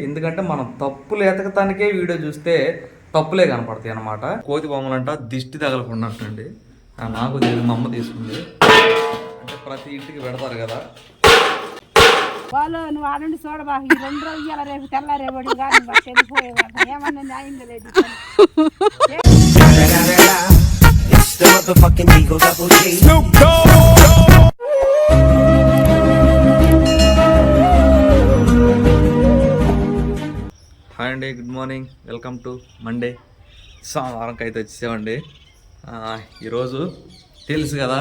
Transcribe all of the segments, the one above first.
ఎందుకంటే మనం తప్పులు ఎతకటానికే వీడియో చూస్తే తప్పులే కనపడతాయి అన్నమాట. కోతి బొమ్మలంట దిష్టి తగలకుండాంటండి ఆ, నాకు తెలియదు మా అమ్మ తీసుకుంది. అంటే ప్రతి ఇంటికి పెడతారు కదా. వాళ్ళు నువ్వు ఆడండి చూడబా ఈ రెండు రోజులు ఇవాళ రేపు తెల్లారేవాడు కానీ వెళ్ళిపోయేవాడు ఏమన్నా న్యాయం లేదు. The హాయ్ అండి good morning. Welcome to Monday. సోమవారంకి అయితే వచ్చేసామండి ఈరోజు తెలుసు కదా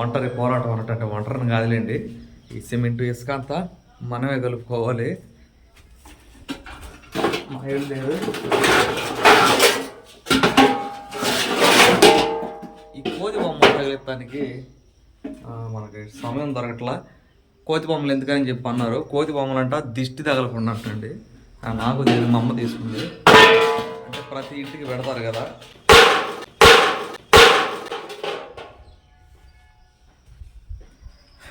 ఒంటరి పోరాటం అన్నట్టు అంటే ఒంటరిని కాదులేండి. ఈ సిమెంట్ ఇసుక అంతా మనమే కలుపుకోవాలి. మా ఏడు లేదు. ఈ కోతి బొమ్మ తగిలిస్తానికి మనకి సమయం దొరకట్లా. కోతి బొమ్మలు ఎందుకని చెప్పి అన్నారు. కోతి బొమ్మలు అంట దిష్టి తగలకుండా అండి నాకు తెలియదు మా అమ్మ తీసుకుంది. అంటే ప్రతి ఇంటికి పెడతారు కదా.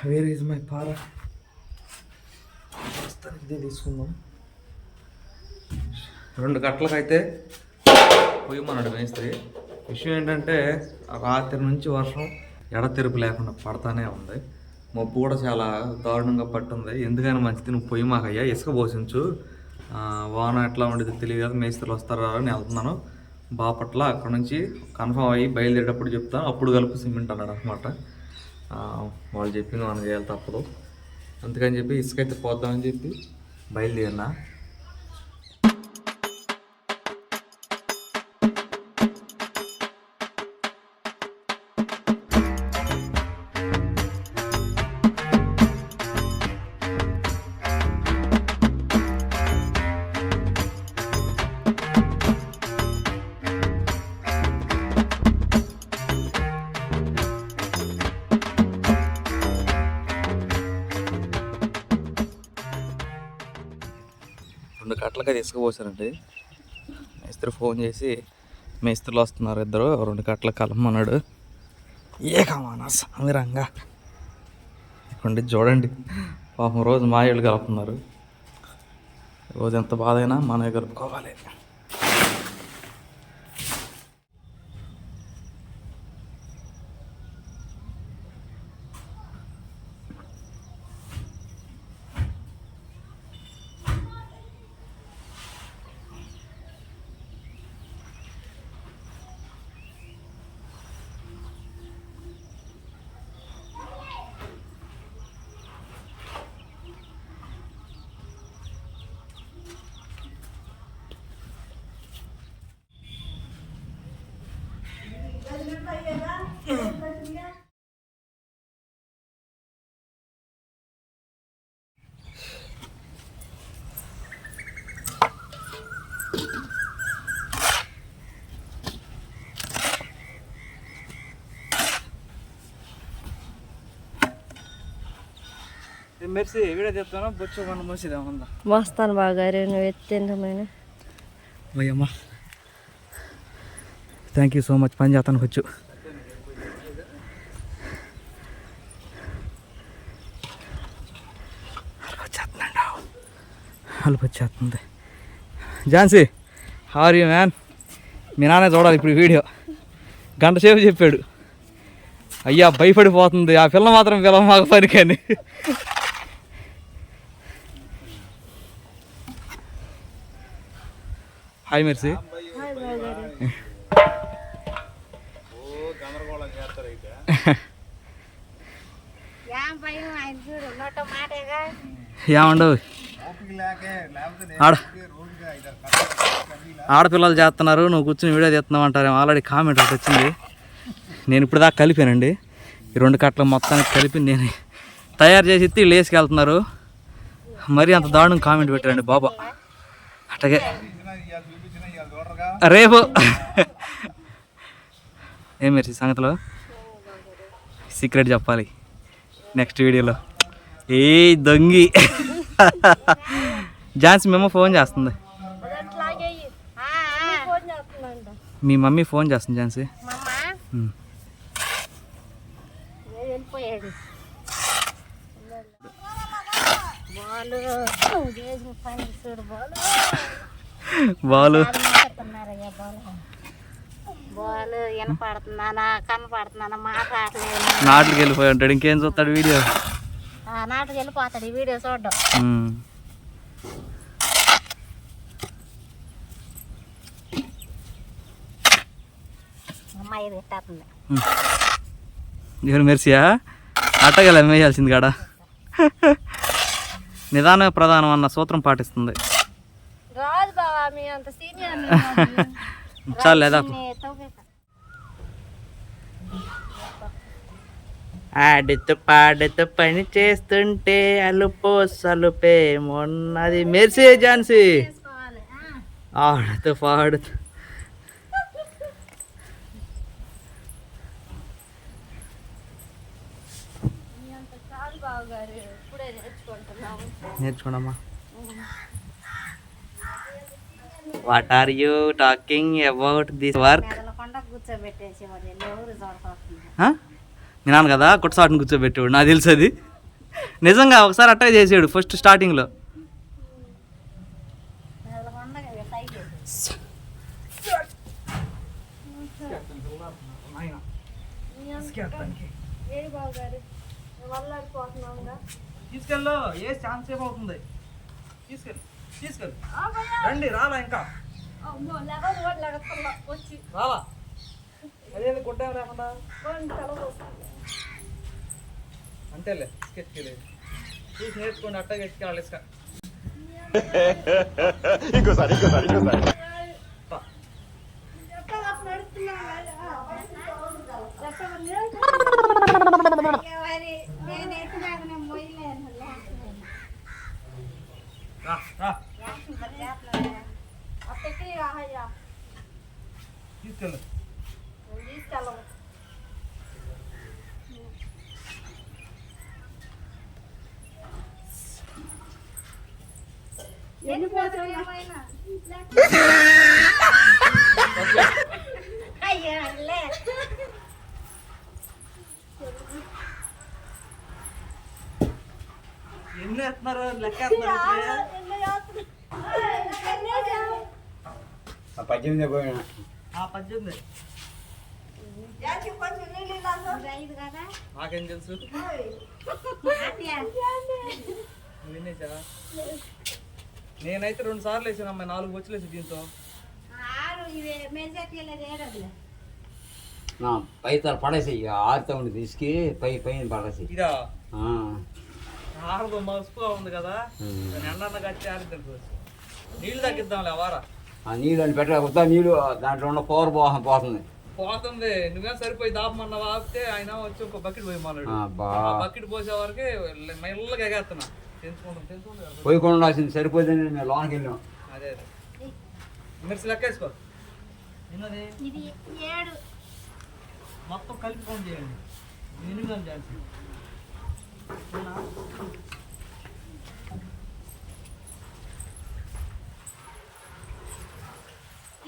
వేర్ ఈజ్ మై పార ప్రస్తుతానికి ఇదే తీసుకుందాం. రెండు గంటలకైతే పొయ్యమన్నాడు మేస్త్రి. విషయం ఏంటంటే రాత్రి నుంచి వర్షం ఎడతెరుపు లేకుండా పడతానే ఉంది. మబ్బు కూడా చాలా దారుణంగా పట్టుంది. ఎందుకని మంచిది నువ్వు పొయ్యి మాకయ్యా ఇసుక పోసించు. వాన ఎట్లా ఉండేది తెలియదు కదా మేస్త్రులు వస్తారా అని వెళ్తున్నాను. బాపట్ల అక్కడ నుంచి కన్ఫర్మ్ అయ్యి బయలుదేరేటప్పుడు చెప్తాను. అప్పుడు కలుపు సిమెంట్ అన్నాడు అనమాట వాళ్ళు చెప్పింది మనం చేయాలి తప్పదు. అందుకని చెప్పి ఇసుక అయితే పోద్దామని చెప్పి బయలుదేరినా. దాకా తీసుకుపోసారండి. మేస్త్రి ఫోన్ చేసి మేస్త్రులు వస్తున్నారు ఇద్దరు రెండు కట్టలు కలమన్నాడు ఏ కమానా సామిరంగా ఇక్కడ చూడండి. పాపం రోజు మా ఇళ్ళు కలుపుతున్నారు. రోజు ఎంత బాధైనా అయినా మనమే కలుపుకోవాలి మెర్సి వీడియో చెప్తాను బొచ్చు మన మోసేది ఏమన్నా మస్తాను బాగా నువ్వు ఎత్తిందమైన అయ్యమ్మ థ్యాంక్ యూ సో మచ్ పని చేస్తాను వచ్చు హల్ప్ వచ్చేస్తుంది ఝాన్సీ హార్ యూ మ్యాన్ మీ నాన్న చూడాలి ఇప్పుడు వీడియో. గంట సేపు చెప్పాడు. అయ్యా భయపడిపోతుంది. ఆ పిల్ల మాత్రం పిల్ల మాకు పనికని. హాయ్ మెర్సీ ఏమండవు ఆడ ఆడపిల్లలు చేస్తున్నారు నువ్వు కూర్చుని వీడియో తీస్తున్నావు అంటారు ఆల్రెడీ కామెంట్ ఒకటి వచ్చింది. నేను ఇప్పుడు దాకా కలిపానండి. ఈ రెండు కట్టలు మొత్తానికి కలిపి నేను తయారు చేసి ఇత్తి వీళ్ళు వేసుకెళ్తున్నారు మరీ అంత దారుణం కామెంట్ పెట్టారండి బాబా. అట్టగే. రేపు. ఏం మీరు సంగతిలో? సీక్రెట్ చెప్పాలి నెక్స్ట్ వీడియోలో. ఏ దొంగి. ఝాన్సీ మేము ఫోన్ చేస్తుంది. మీ మమ్మీ ఫోన్ చేస్తుంది ఝాన్సీ. వెళ్ళిపోయాడు. బాలు నువ్వు చేసిన పని చూడు బాలు బాలు మాట్లాడుతున్నారయ్యా బాలు బాలు వినపడుతున్నానా కనపడుతున్నానా మాట్లాడలేదు నాట్లకి వెళ్ళిపోయి ఉంటాడు. ఇంకేం చూస్తాడు వీడియో? ఆ నాటికి వెళ్ళిపోతాడు ఈ వీడియో చూడడం. అమ్మాయి తిట్టేస్తుంది దేవుని మెర్సియా అట్టగల అమ్మేయాల్సింది కాడ? నిదానమే ప్రధానం అన్న సూత్రం పాటిస్తుంది. రాదు బావా మీ అంత సీనియర్ చాలు లేదా? ఆడుతూ పాడుతూ పని చేస్తుంటే అలుపో సలుపే మొన్నది. మెర్సీ ఝాన్సీ ఆడుతూ పాడుతూ. నేర్చుకోండమ్మా. What are you talking about this work మీ నాన్న కదా కుట్టసాటుని కూర్చోబెట్టాడు నాకు తెలుసు అది నిజంగా ఒకసారి అట్టే చేసాడు ఫస్ట్ స్టార్టింగ్లో తీసుకెళ్ళు ఏ ఛాన్స్ ఏమవుతుంది? తీసుకెళ్ళు. రండి రాలా ఇంకా. రాలా అదేంది గుడ్డ రాకుండా అంతేలే ఇసుకెత్తుకెళ్ళేది చూసి నేర్చుకోండి అట్టగా ఎత్తుకెళ్ళాలి ఇసుక. ఇంకోసారి ఇంకోసారి ఇంకోసారి. అయ్యా తీసుకెళ్ళు తీసుకెళ్ళము ఎన్ని పోతాయి అయ్యో లే ఎన్ని వేస్తున్నారు లెక్క వేస్తున్నారు పద్దెనిమిది పోయినా. ఆ పద్దెనిమిది. నాకేం తెలుసు? నేనైతే రెండు సార్లు వేసాను అమ్మాయి నాలుగు వచ్చి వేసి దీంతో. ఆరు నా పైతలు పడేసి ఆరుతా ఉండి తీసుకు పై పైన పడేసి ఇదా? ఆ, ఆరదు మసుపుగా ఉంది కదా. ఎండన్న కట్టి ఆరిద్దాం నీళ్ళు తగ్గిద్దాంలే వారా. ఆ నీళ్ళు అని పెట్టకపోతే నీళ్ళు? దాంట్లో ఉన్న పవర్ పో పోతుంది. పోతుంది. నువ్వేం సరిపోయి దాపమన్నావు? ఆపితే ఆయన వచ్చి ఒక బకెట్ పోయమన్నాడు బకెట్ పోసే వరకే మెల్లగా ఎగేస్తున్నా. తెంచుకుంటాం తెంచుకుంటాం కదా. పోయకుండా ఉండాల్సింది సరిపోయిందని మేము లోనికి వెళ్ళాం. అదే అదే. మిర్చి లెక్కేసుకో. నిన్నది ఇది ఏడు. మొత్తం కలిపి ఫోన్ చేయండి. మినిమం చేయాల్సి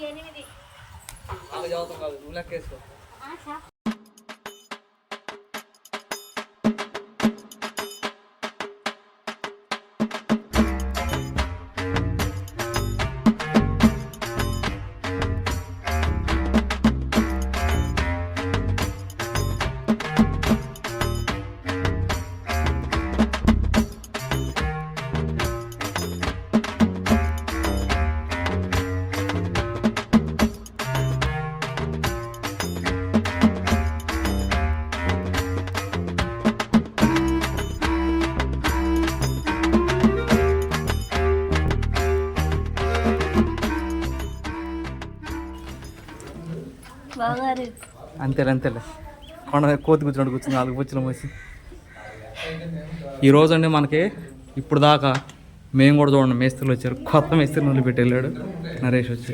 ఎనిమిది అంతేలే అంతేలే. కొండ కోతి కూర్చున్నాడు కూర్చుని నాలుగు పుచ్చులు మోసి. ఈ రోజు అండి మనకి ఇప్పుడు దాకా మేము కూడా చూడండి మేస్త్రులు వచ్చారు. కొత్త మేస్త్రిని వదిలిపెట్టి వెళ్ళాడు. నరేష్ వచ్చి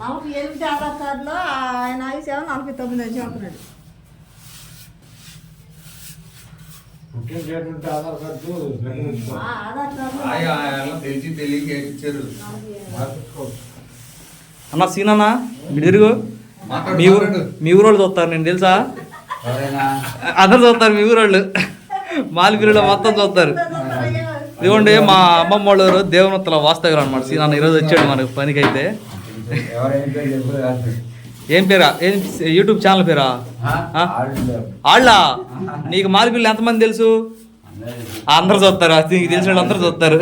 నలభై ఎనిమిది ఆధార్ కార్డులో ఆయన ఆయుషేమో నలభై తొమ్మిది అని చెప్తున్నాడు ఆ, ఆధార్ కార్డు తెలిసి తెలియక ఇచ్చారు అన్న సీనన్న ఇటు తిరుగు. మీ ఊరు మీ ఊరు వాళ్ళు చూస్తారు నేను తెలుసా? అందరు చూస్తారు మీ ఊరోళ్ళు. మాలిపిల్లలో మొత్తం చూస్తారు. ఇదిగోండి మా అమ్మమ్మ వాళ్ళు దేవనత్తల వాస్తవ్యం అనమాట సీనాన్న ఈరోజు వచ్చాడు మనకు పనికి అయితే. ఏం పేరా? ఏం యూట్యూబ్ ఛానల్ పేరా? ఆ? ఆ? ఆళ్ళు. వాళ్ళ నీకు మాలిపిల్లు ఎంతమంది తెలుసు? అందరూ చూస్తారు. అది నీకు తెలిసిన వాళ్ళు అందరూ చూస్తారు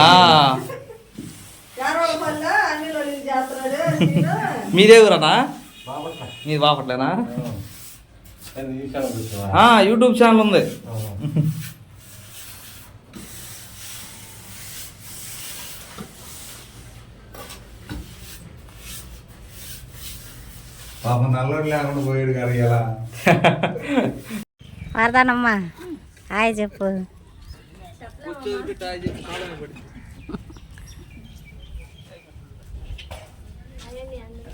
ఆ. మీదే ఊరనా మీది బాపట్లేనా? యూట్యూబ్ ఛానల్ ఉంది. పాపం నల్లోడు లేకుండా పోయాడు కదా ఇలా. వరదానమ్మా హాయ్ చెప్పు.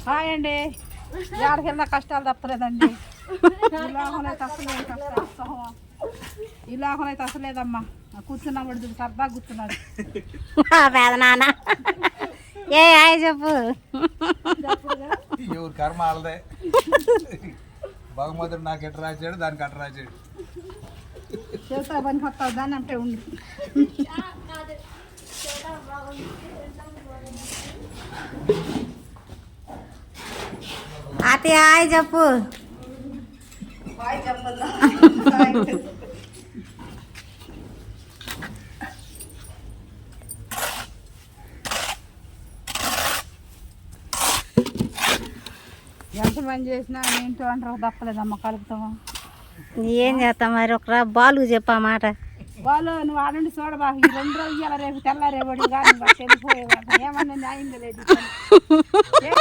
హాయ్ అండి. ఏడకెళ్ళినా కష్టాలు తప్పలేదండి. ఇలాగనైతే అసలేదు కష్టాలు ఇలాగనైతే అసలేదమ్మా కూర్చున్నప్పుడు చూడు సరదా కూర్చున్నాడు. పేద నాన్న. ఏ హాయ్ చెప్పు. ఎవరు కర్మ వాళ్ళదే. భగవంతుడు నాకు ఎట్ట రాశాడు దానికి అట్ట రాశాడు. చేస్తా పని దాన్ని అంటే ఉండు. అతి హాయ్ చెప్పు ఎంత పని చేసినా ఏంటో అంటారు తప్పలేదమ్మా కలుపుతాము ఏం చేస్తాం మరి ఒక బాలు చెప్పా మాట వాళ్ళు నువ్వు ఆడండి చూడబా. ఈ రెండు రోజులు రేపు తెల్లారేవాడు కానీ వెళ్ళిపోయేవాడు ఏమన్నా న్యాయం లేదు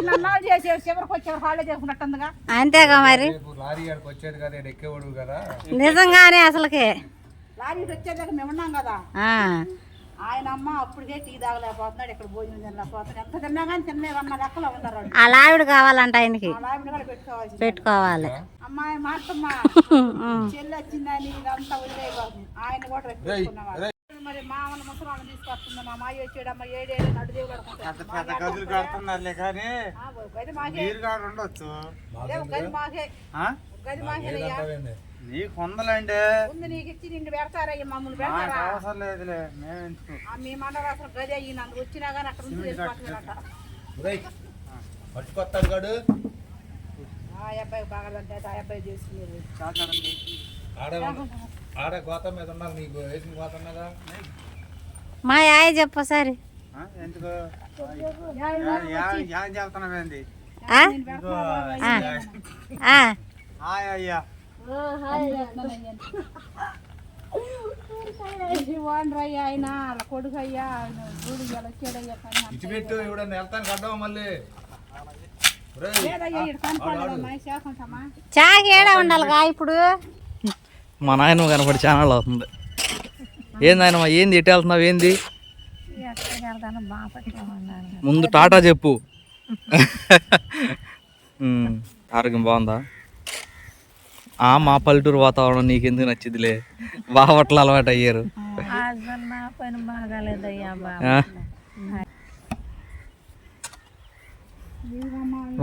నన్నాళ్ళు చేసేవాడు చివరికి వచ్చేవారు హాళే చేసుకున్నట్టుందిగా అంతేగా మరి? రేపు లారీ గారికి వచ్చేది కదా ఈడు ఎక్కేవాడు కదా. నిజంగానే అసలుకి. లారీకి వచ్చేదాకా మేము ఉన్నాం కదా. ఆ, ఆయన అమ్మ అప్పటికే టీ తాగలేకపోతున్నాడు ఇక్కడ భోజనం తినలేకపోతున్నాడు. ఎంత తిన్నా కానీ తినలేదన్న లెక్కలో ఉన్నారు. ఆ లావిడ కావాలంట ఆయనకి. పెట్టుకోవాలి. ఉం. చెల్లి వచ్చిందని ఇదంతా వదిలేయబాబు ఆయన కూడా పెట్టుకున్నవాడు మరి మామూలు ముసలాన్ని తీసుకొస్తుంది? మా మాయ వచ్చాడు అమ్మ ఏడేడు నడు దేవుడు గదులు కడుతున్నారులే కానీ గది మాకే. మీరు కాడ ఉండొచ్చు. లేవు, గది మాకే. గది మాకేనయ్యా నీకు ఉందలండి. ముందు నీకు ఇచ్చి నిన్ను పెడతారయ్య మమ్మల్ని పెడతారా? అవసరం లేదులే మేము ఎందుకు? అసలు గది అయ్యి నన్ను వచ్చినా కానీ అక్కడ పట్టుకొస్తాడు ఆ అబ్బాయి బాగాలంటే ఆ అబ్బాయి చేసుకునేది ఆడ ఆడ గోతం మీద ఉన్నారు నీకు వేసిన గోతం మీద? మా హాయ్ చెప్పు సరే ఎందుకు? ఏం. హాయ్ అయ్యా. ఆయన కొడుకు అయ్యా చూడు పని అంతా. ఇచ్చిపెట్టు ఇవిడ వెళ్తాను కడ్డావు మళ్ళీ. చాకి ఏడా ఉండాలిగా ఇప్పుడు? మా నాయన కనపడి ఛానల్ అవుతుంది. ఏంది నాయనమ్మ ఏంది ఎటు వెళ్తున్నావు ఏంది? ముందు టాటా చెప్పు. ఆరోగ్యం బాగుందా? ఆ మా పల్లెటూరు వాతావరణం నీకెందుకు నచ్చిందిలే బావట్ల అలవాటు అయ్యారు?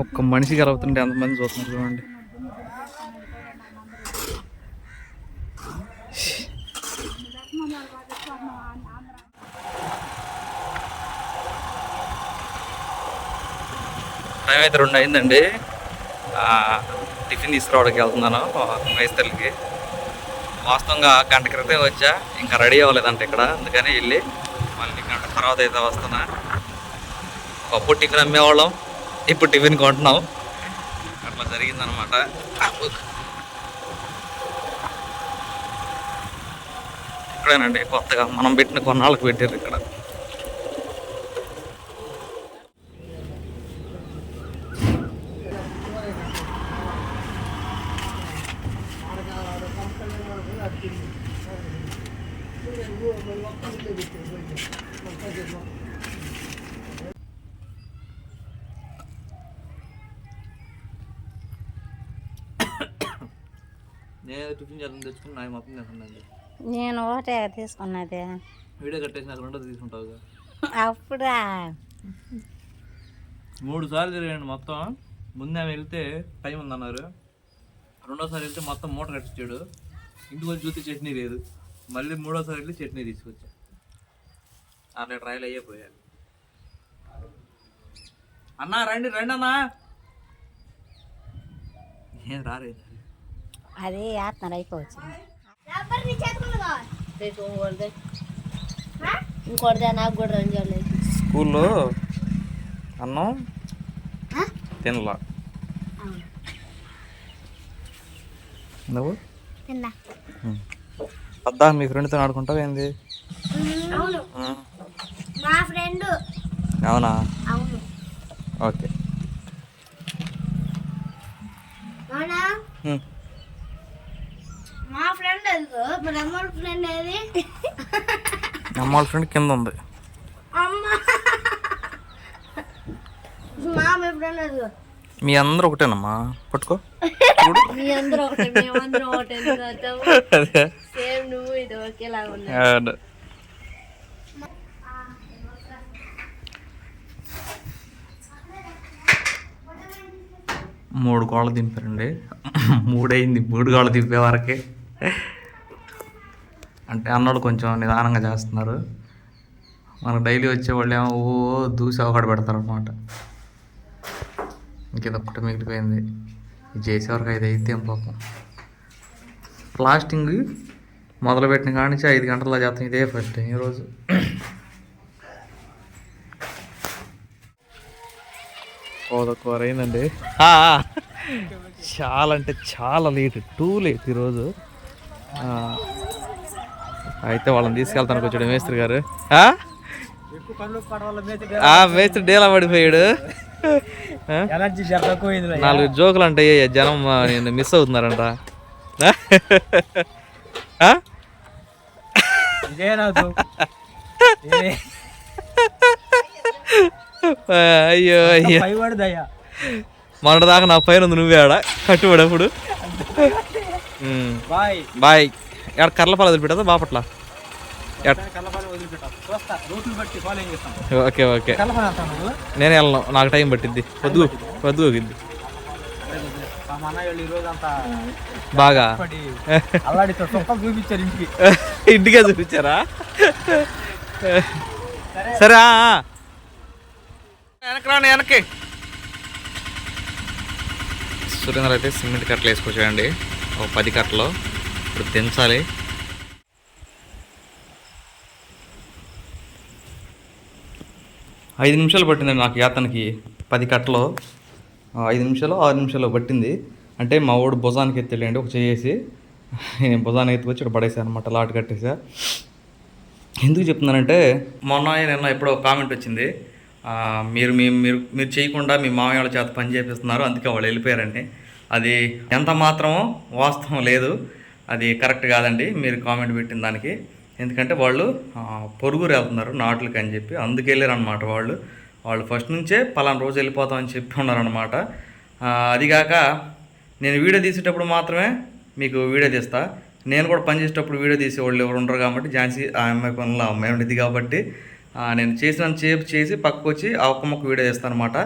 ఒక్క మనిషి కలుగుతుంటే ఎంతమంది చూస్తున్నారు చూడండి. టైం అయితే రెండు అయిందండి. టిఫిన్ తీసుకురావడానికి వెళ్తున్నాను మేస్తలకి వాస్తవంగా గంట క్రితం వచ్చా ఇంకా రెడీ అవ్వలేదంట ఇక్కడ అందుకని వెళ్ళి మళ్ళీ గంట తర్వాత అయితే వస్తున్నా. ఒకప్పుడు టిఫిన్ అమ్మేవాళ్ళం. ఇప్పుడు టిఫిన్ కొంటున్నాం అట్లా జరిగిందనమాట. ఇక్కడేనండి కొత్తగా మనం పెట్టిన కొన్నాళ్ళకి పెట్టారు ఇక్కడ. మొత్తం తింటుందండి నేను ఒకటే తీసుకున్నది. వీడియో కట్టేసి నాకు రెండో తీసుకుంటావుగా. అప్పుడా? మూడు సార్లు తిరిగాను మొత్తం. ముందే ఆమె వెళ్తే టైం ఉందన్నారు. రెండోసారి వెళ్తే మొత్తం మూట కట్టించాడు ఇంటికి వచ్చి చూస్తే చట్నీ లేదు. మళ్ళీ మూడోసారి వెళ్ళి చట్నీ తీసుకొచ్చా. అట్లా ట్రయల్ అయ్యిపోయారు అన్నా రండి రండి అన్నా ఏం రాలేదు. అదే ఆత్మరు అయిపోవచ్చింది. ఇంకోటిదే నాకు కూడా రెండు స్కూల్లో అన్నం తినలా. నువ్వు? తిన్నా. అద్దా మీ ఫ్రెండ్తో ఆడుకుంటావు ఏంది? అవును ఆ, మా ఫ్రెండ్. అవునా? అవును. ఓకే అవునా ఉమ్. మా ఫ్రెండ్ ఎదుగు మరి అమ్మ ఫ్రెండ్ కింద ఉంది. మా అందరూ ఒకటేనమ్మా? పట్టుకో. మూడు గోళ్ళ దింపారండి. మూడైంది మూడు గోళ్ళ దింపే వరకే. అంటే అన్నోళ్ళు కొంచెం నిదానంగా చేస్తున్నారు. మనకు డైలీ వచ్చేవాళ్ళు ఏమో ఓ దూసి అవకాడ పెడతారు అనమాట ఇంకేదొక్కటి మిగిలిపోయింది. ఇది చేసేవరకు ఐదు అయితే ఏం పాపం. ప్లాస్టింగ్ మొదలుపెట్టిన కాడి నుంచి ఐదు గంటల చేస్తాం. ఇదే ఫస్ట్ టైం ఈరోజు కోదకూర అయిందండి. ఆ, చాలా అంటే చాలా లేట్ టూ లేట్ ఈరోజు ఆ, అయితే వాళ్ళని తీసుకెళ్తాను కొంచెం మేస్త్రి గారు. మేస్త్రి డేలా పడిపోయాడు. నాలుగు జోకులు అంటే జనం నేను మిస్ అవుతున్నారంట. అయ్యో అయ్యో. పై పడుదయ్యా మొన్నటిదాకా నా పైన ఉంది నువ్వే ఆడ. కట్టుబడప్పుడు. బాయ్. బాయ్. ఎక్కడ కర్లపాల వదిలిపెట్టదా బాపట్ల ఓకే ఓకే. నేనే వెళ్ళను నాకు టైం పట్టిద్ది. పొద్దు పొద్దు పోగిద్ది బాగా? ఇంటికి. చూపించారా? సరే. వెనక్కి వెనక్కి. సురేంద్ర అయితే సిమెంట్ కట్టలు వేసుకొచ్చాయండి ఒక పది కట్టలు. ఇప్పుడు దించాలి ఐదు నిమిషాలు పట్టిందండి నాకు యాతనకి పది కట్టలు. ఐదు నిమిషాలు ఆరు నిమిషాలు పట్టింది. అంటే మా వాడు భుజానికి ఎత్తలేండి ఒక చేసి నేను భుజానికి ఎత్తుకొచ్చి ఇక్కడ పడేసాను అనమాట లాట్ కట్టేసా. ఎందుకు చెప్తున్నానంటే మొన్న నిన్న ఎప్పుడో కామెంట్ వచ్చింది. మీరు మీ మీరు మీరు చేయకుండా మీ మామయ్య వాళ్ళ చేత పని చేపిస్తున్నారు అందుకే వాళ్ళు వెళ్ళిపోయారండి. అది ఎంత మాత్రమో వాస్తవం లేదు. అది కరెక్ట్ కాదండి. మీరు కామెంట్ పెట్టిన దానికి. ఎందుకంటే వాళ్ళు పొరుగురు వెళ్తున్నారు నాట్లకి అని చెప్పి. అందుకు అనమాట వాళ్ళు. వాళ్ళు ఫస్ట్ నుంచే పలానా రోజు వెళ్ళిపోతామని చెప్పి ఉన్నారనమాట అదిగాక నేను వీడియో తీసేటప్పుడు మాత్రమే మీకు వీడియో తీస్తా. నేను కూడా పని చేసేటప్పుడు వీడియో తీసేవాళ్ళు ఎవరు ఉండరు కాబట్టి ఝాన్సీ ఆ అమ్మాయి పనులు ఆ అమ్మాయి ఉండేది కాబట్టి నేను చేసిన చేపు చేసి పక్కకు వచ్చి ఆ ఒక్క మొక్క వీడియో చేస్తాను అనమాట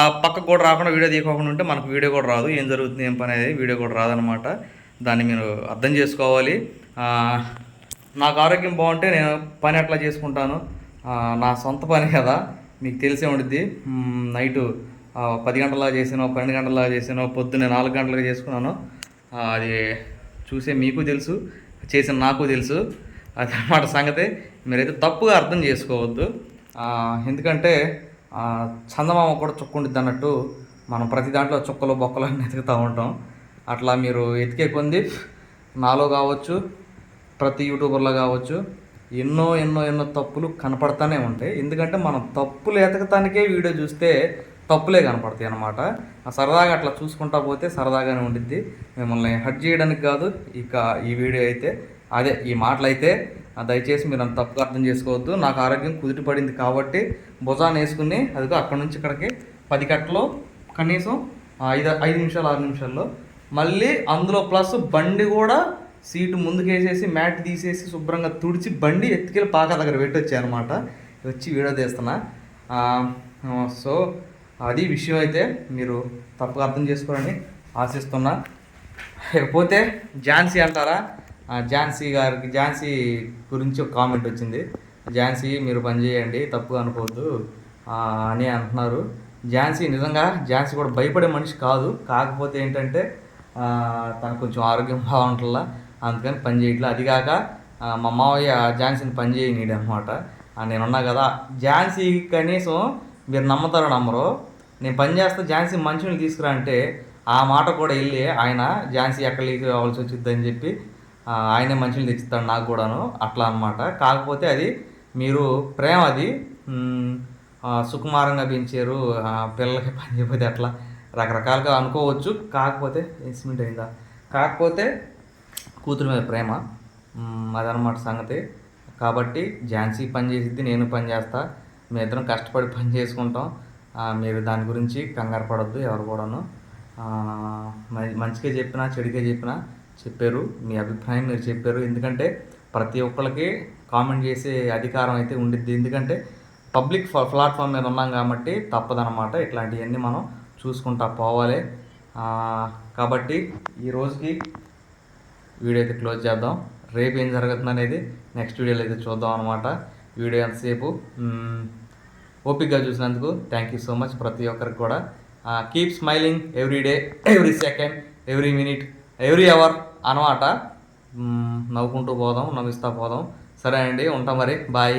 ఆ పక్కకు కూడా రాకుండా వీడియో తీయకుండా ఉంటే మనకు వీడియో కూడా రాదు. ఏం జరుగుతుంది ఏం పని అనేది వీడియో కూడా రాదనమాట దాన్ని మీరు అర్థం చేసుకోవాలి. నాకు ఆరోగ్యం బాగుంటే నేను పని అట్లా చేసుకుంటాను. నా సొంత పని కదా మీకు తెలిసే ఉండిద్ది. నైటు పది గంటలా చేసాను పన్నెండు గంటలా చేసాను పొద్దున్నే నాలుగు గంటలకు చేసుకున్నాను. అది చూసే మీకు తెలుసు చేసిన నాకు తెలుసు. అది అన్నమాట సంగతి. మీరైతే తప్పుగా అర్థం చేసుకోవద్దు. ఎందుకంటే చందమామ కూడా చుక్క అన్నట్టు మనం ప్రతి దాంట్లో చుక్కలు బొక్కలు అన్నీ ఎతుకుతూ ఉంటాం. అట్లా మీరు ఎతికే కొంది నాలో కావచ్చు ప్రతి యూట్యూబర్లో కావచ్చు ఎన్నో ఎన్నో ఎన్నో తప్పులు కనపడతానే ఉంటాయి. ఎందుకంటే మనం తప్పులు ఎతకటానికే వీడియో చూస్తే తప్పులే కనపడతాయి అన్నమాట. సరదాగా అట్లా చూసుకుంటా పోతే సరదాగానే ఉండిద్ది. మిమ్మల్ని హట్ చేయడానికి కాదు ఇక ఈ వీడియో అయితే అదే ఈ మాటలు అయితే దయచేసి మీరు అంత తప్పుగా అర్థం చేసుకోవద్దు. నాకు ఆరోగ్యం కుదిరి పడింది కాబట్టి భుజాన్ని వేసుకుని అదిగో అక్కడ నుంచి ఇక్కడికి పది కట్టలో కనీసం ఐదు ఐదు నిమిషాలు ఆరు నిమిషాల్లో మళ్ళీ అందులో ప్లస్ బండి కూడా సీటు ముందుకేసేసి మ్యాట్ తీసేసి శుభ్రంగా తుడిచి బండి ఎత్తుకెళ్ళి పాక దగ్గర పెట్టొచ్చాయి అనమాట వచ్చి వీడియో తీస్తున్నా. సో అది విషయం అయితే మీరు తప్పుగా అర్థం చేసుకోరని ఆశిస్తున్నా. లేకపోతే ఝాన్సీ అంటారా? ఝాన్సీ గారికి ఝాన్సీ గురించి ఒక కామెంట్ వచ్చింది. ఝాన్సీ మీరు పనిచేయండి తప్పుగా అనుకోవద్దు అని అంటున్నారు. ఝాన్సీ నిజంగా ఝాన్సీ కూడా భయపడే మనిషి కాదు. కాకపోతే ఏంటంటే తనకు కొంచెం ఆరోగ్యం బాగుంటుందా అందుకని పని చేయట్లే. అది కాక మా మావయ్య ఝాన్సీని పని చేయనీడు అనమాట నేనున్నా కదా. ఝాన్సీ కనీసం మీరు నమ్ముతారో నమ్మరు నేను పని చేస్తే ఝాన్సీ మంచిని తీసుకురా అంటే ఆ మాట కూడా వెళ్ళి ఆయన ఝాన్సీ ఎక్కడ రావాల్సి వచ్చింది అని చెప్పి ఆయనే మంచిని తెచ్చిస్తాడు నాకు కూడాను. అట్లా అన్నమాట కాకపోతే అది మీరు ప్రేమ అది. సుకుమారంగా పెంచారు పిల్లలకి పని చేయకపోతే అట్లా. రకరకాలుగా అనుకోవచ్చు. కాకపోతే ఇన్స్ట్రుమెంట్ అయిందా? కాకపోతే కూతురు మీద ప్రేమ అదనమాట సంగతి. కాబట్టి ఝాన్సీ పని చేసిద్ది నేను పని చేస్తా. మీ ఇద్దరం కష్టపడి పని చేసుకుంటాం. మీరు దాని గురించి కంగారు పడొద్దు ఎవరు కూడాను. మ- మంచిగా చెప్పినా చెడుగా చెప్పినా చెప్పారు. మీ అభిప్రాయం మీరు చెప్పారు. ఎందుకంటే ప్రతి ఒక్కరికి కామెంట్ చేసే అధికారం అయితే ఉండిద్ది. ఎందుకంటే పబ్లిక్ ప్లాట్ఫామ్ మీద ఉన్నాం కాబట్టి తప్పదనమాట ఇట్లాంటివన్నీ మనం చూసుకుంటా పోవాలి. కాబట్టి ఈ రోజుకి వీడియో అయితే క్లోజ్ చేద్దాం. రేపు ఏం జరుగుతుంది అనేది నెక్స్ట్ వీడియోలో అయితే చూద్దాం అనమాట వీడియో ఎంతసేపు? ఓపిక్గా చూసినందుకు థ్యాంక్ యూ సో మచ్ ప్రతి ఒక్కరికి కూడా. Keep smiling every day every second every minute every hour అనమాట నవ్వుకుంటూ పోదాం నవ్విస్తూ పోదాం. సరే అండి ఉంటాం మరి. బాయ్